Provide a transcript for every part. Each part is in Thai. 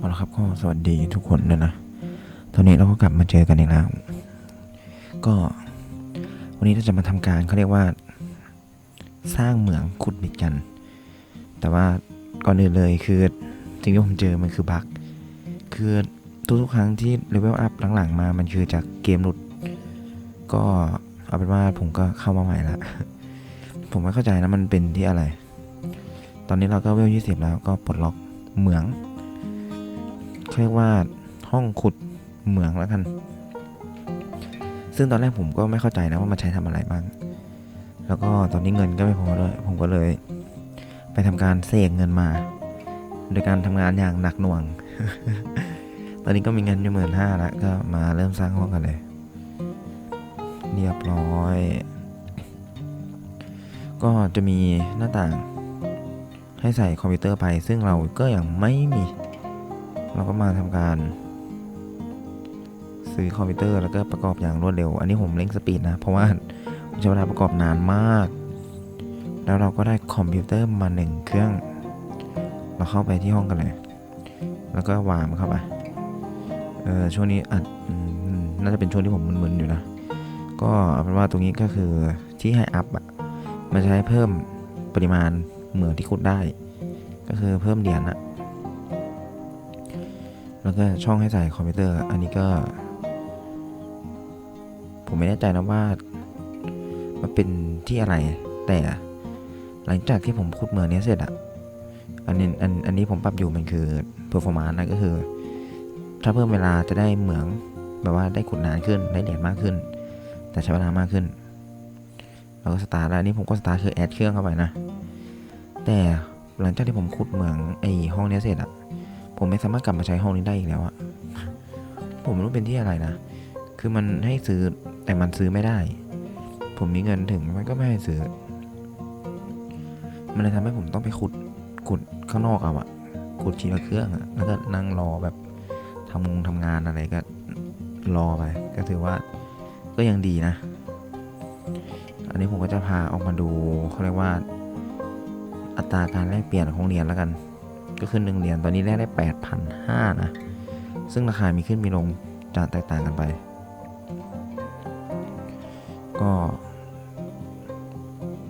เอาละครับก็สวัสดีทุกคนด้วยนะ ตอนนี้เราก็กลับมาเจอกันอีกแล้ว ก็ วันนี้เราจะมาทำการเขาเรียกว่า สร้างเหมืองขุดดิดกัน แต่ว่าก่อนอื่นเลยคือสิ่งที่ผมเจอมันคือบั๊กคือทุกๆครั้งที่เลเวลอัพหลังๆมา มันคือจากเกมหลุด ก็เอาเป็นว่าผมก็เข้ามาใหม่ละ ผมไม่เข้าใจนะมันเป็นที่อะไร ตอนนี้เราก็เวลยี่สิบแล้วก็ปลดล็อกเหมือง เรียกว่าห้องขุดเหมืองแล้วกัน ซึ่งตอนแรกผมก็ไม่เข้าใจนะว่ามันใช้ทำอะไรบ้าง แล้วก็ตอนนี้เงินก็ไม่พอด้วยผมก็เลย ไปทำการเสกเงินมา โดยการทำงานอย่างหนักหน่วง ตอนนี้ก็มีเงินอยู่หมื่นห้าแล้วก็มาเริ่มสร้างห้องกันเลย เรียบร้อย ก็จะมีหน้าต่างให้ใส่คอมพิวเตอร์ไป ซึ่งเราก็ยังไม่มี เราก็มาทำการ ซื้อคอมพิวเตอร์แล้วก็ประกอบอย่างรวดเร็ว อันนี้ผมเร่งสปีดนะ เพราะว่าผมใช้เวลาประกอบนานมาก แล้วเราก็ได้คอมพิวเตอร์มาหนึ่งเครื่อง เราเข้าไปที่ห้องกันเลย แล้วก็วางมันเข้าไป เออช่วงนี้อัดน่าจะเป็นช่วงที่ผมมึนๆอยู่นะ ก็เอาเป็นว่าตรงนี้ก็คือที่ให้อัพอะมันจะให้เพิ่มปริมาณเหมืองที่ขุดได้ ก็คือเพิ่มเหรียญอะ แล้วก็ช่องให้ใส่คอมพิวเตอร์ อันนี้ก็ ผมไม่แน่ใจนะว่ามันเป็นที่อะไร แต่หลังจากที่ผมขุดเหมืองนี้เสร็จอะอันนี้อันอันนี้ผมปรับอยู่มันคือ performance นะก็คือ ถ้าเพิ่มเวลาจะได้เหมืองแบบว่าได้ขุดนานขึ้นได้เหรียญมากขึ้น แต่ใช้เวลามากขึ้นเราก็สตาร์ทแล้วนนี้ผมก็สตาร์ทคือแอดเครื่องเข้าไปนะ แต่หลังจากที่ผมขุดเหมืองไอห้องนี้เสร็จอะ ผมไม่สามารถกลับมาใช้ห้องนี้ได้อีกแล้วอะผมไม่รู้เป็นที่อะไรนะ คือมันให้ซื้อแต่มันซื้อไม่ได้ ผมมีเงินถึงมันก็ไม่ให้ซื้อ มันเลยทำให้ผมต้องไปขุดขุดข้างนอกเอาอะขุดทีละเครื่องอะแล้วก็นั่งรอแบบทำงงทำงานอะไรก็รอไป ก็ถือว่าก็ยังดีนะ อันนี้ผมก็จะพาออกมาดูเขาเรียกว่า อัตราการแลกเปลี่ยนของเหรียญแล้วกัน ก็คือหนึ่งเหรียญตอนนี้แลกได้แปดพันห้านะซึ่งราคามีขึ้นมีลงจะแตกต่างกันไป ก็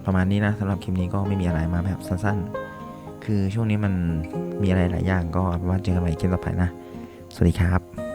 ประมาณนี้นะสำหรับคลิปนี้ก็ไม่มีอะไรมาแบบสั้นๆ คือช่วงนี้มันมีอะไรหลายอย่างก็ว่าเจอกันใหม่คลิปต่อไปนะ สวัสดีครับ